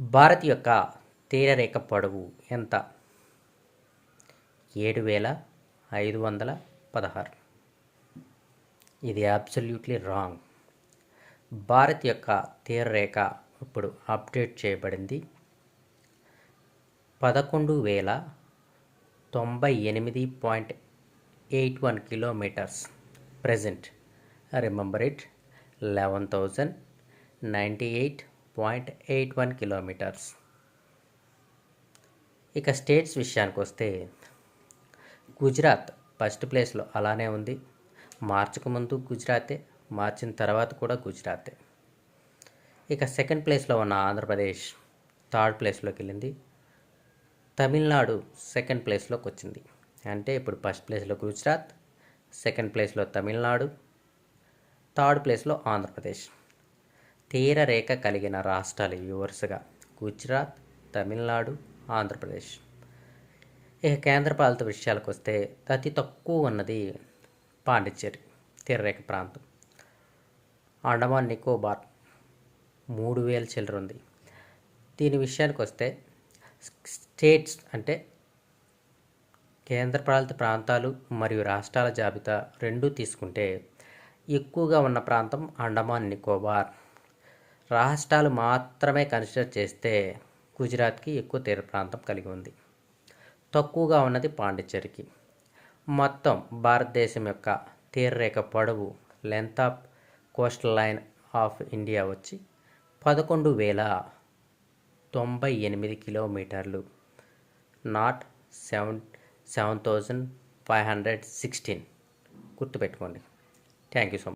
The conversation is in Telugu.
భారత్ యొక్క తీరరేఖ పొడవు ఎంత? ఏడు వేల ఐదు వందల పదహారు. ఇది అబ్సల్యూట్లీ రాంగ్ భారత్ యొక్క తీరరేఖ ఇప్పుడు అప్డేట్ చేయబడింది. పదకొండు వేల తొంభై ఎనిమిది point eight one kilometres. Present remember it. Eleven thousand ninety eight point eight one kilometres. ఇక స్టేట్స్ విషయానికి వస్తే గుజరాత్ ఫస్ట్ ప్లేస్లో అలానే ఉంది. మార్చుకు ముందు గుజరాతే మార్చిన తర్వాత కూడా గుజరాతే. ఇక సెకండ్ ప్లేస్లో ఉన్న ఆంధ్రప్రదేశ్ థర్డ్ ప్లేస్లోకి వెళ్ళింది. తమిళనాడు సెకండ్ ప్లేస్లోకి వచ్చింది. అంటే ఇప్పుడు ఫస్ట్ ప్లేస్లో గుజరాత్ సెకండ్ ప్లేస్లో తమిళనాడు థర్డ్ ప్లేస్లో ఆంధ్రప్రదేశ్. తీర రేఖ కలిగిన రాష్ట్రాలు ఇవి వరుసగా గుజరాత్ తమిళనాడు ఆంధ్రప్రదేశ్. ఇక కేంద్రపాలిత విషయాలకు వస్తే అతి తక్కువ ఉన్నది పాండిచ్చేరి తీరరేఖ ప్రాంతం. అండమాన్ నికోబార్ మూడు వేల చిల్లర ఉంది. దీని విషయానికి వస్తే స్టేట్స్ అంటే కేంద్రపాలిత ప్రాంతాలు మరియు రాష్ట్రాల జాబితా రెండూ తీసుకుంటే ఎక్కువగా ఉన్న ప్రాంతం అండమాన్ నికోబార్. రాష్ట్రాలు మాత్రమే కన్సిడర్ చేస్తే గుజరాత్కి ఎక్కువ తీర ప్రాంతం కలిగి ఉంది. తక్కువగా ఉన్నది పాండిచ్చేరికి. మొత్తం భారతదేశం యొక్క తీరరేఖ పొడవు length of coastal line of India వచ్చి పదకొండు వేల తొంభై ఎనిమిది కిలోమీటర్లు not seven seven thousand five hundred sixteen గుర్తుపెట్టుకోండి. Thank you so much